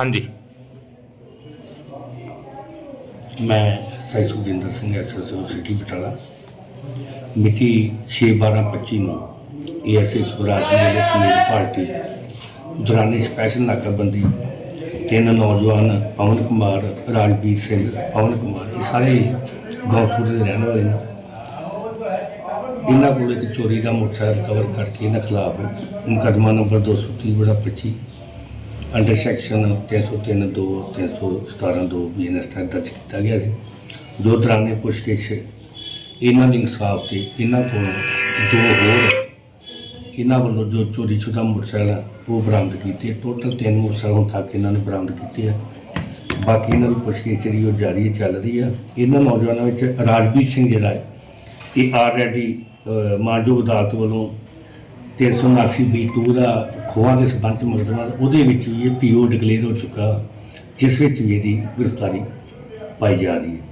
ਹਾਂਜੀ। ਮੈਂ ਸਾਈ ਸੁਖਜਿੰਦਰ ਸਿੰਘ ਐਸਐਸਓ ਸਿਟੀ ਬਟਾਲਾ। ਮਿਤੀ 6/12/25 ਨੂੰ ਏਐਸਏ ਸੁਰਾਜ ਦੀ ਜਿਹੜੇ ਸਮੇਤ ਪਾਰਟੀ ਦੌਰਾਨੇ ਸਪੈਸ਼ਲ ਨਾਕਾਬੰਦੀ ਤਿੰਨ ਨੌਜਵਾਨ ਪਵਨ ਕੁਮਾਰ, ਰਾਜਵੀਰ ਸਿੰਘ, ਪਵਨ ਕੁਮਾਰ, ਇਹ ਸਾਰੇ ਗੌਂਸਪੁਰ ਦੇ ਰਹਿਣ ਵਾਲੇ ਨੇ। ਇਹਨਾਂ ਕੋਲ ਇੱਕ ਚੋਰੀ ਦਾ ਮੋਟਰਸਾਈਕਲ ਕਵਰ ਕਰਕੇ ਇਹਨਾਂ ਖਿਲਾਫ ਮੁਕੱਦਮਾ ਨੰਬਰ 230 ਬੜਾ 25 ਅੰਡਰ ਸੈਕਸ਼ਨ 303 2 317 2 ਬੀਐਨਐਸ ਤਹਿਤ ਦਰਜ ਕੀਤਾ ਗਿਆ ਸੀ। ਜੋ ਦੌਰਾਨੇ ਪੁੱਛਗਿੱਛ ਇਹਨਾਂ ਦੇ ਇਨਸਾਫ ਤੇ ਇਹਨਾਂ ਕੋਲ ਦੋ ਹੋਰ ਇਹਨਾਂ ਵੱਲੋਂ ਜੋ ਚੋਰੀ ਸ਼ੁਦਾ ਮੋਟਰਸਾਈਕਲ ਆ, ਉਹ ਬਰਾਮਦ ਕੀਤੇ। ਟੋਟਲ ਤਿੰਨ ਮੋਟਰਸਾਈਕਲ ਹੁਣ ਤੱਕ ਇਹਨਾਂ ਨੇ ਬਰਾਮਦ ਕੀਤੇ ਆ। ਬਾਕੀ ਇਹਨਾਂ ਨੂੰ ਪੁੱਛਗਿੱਛ ਜਿਹੜੀ ਉਹ ਜਾਰੀ ਚੱਲ ਰਹੀ ਆ। ਇਹਨਾਂ ਨੌਜਵਾਨਾਂ ਵਿੱਚ ਰਾਜਵੀਰ ਸਿੰਘ ਜਿਹੜਾ ਹੈ ਇਹ ਆਲਰੇਡੀ ਮਾਨਯੋਗ ਅਦਾਲਤ ਵੱਲੋਂ 379 ਬੀ 2 ਦਾ ਖੋਹਾਂ ਦੇ ਸਬੰਧ ਚ ਮੁਕੱਦਮਾ ਉਹਦੇ ਵਿੱਚ ਵੀ ਇਹ ਪੀਓ ਡਿਕਲੇਅਰ ਹੋ ਚੁੱਕਾ, ਜਿਸ ਵਿੱਚ ਵੀ ਇਹਦੀ ਗ੍ਰਿਫਤਾਰੀ ਪਾਈ ਜਾ ਰਹੀ ਹੈ।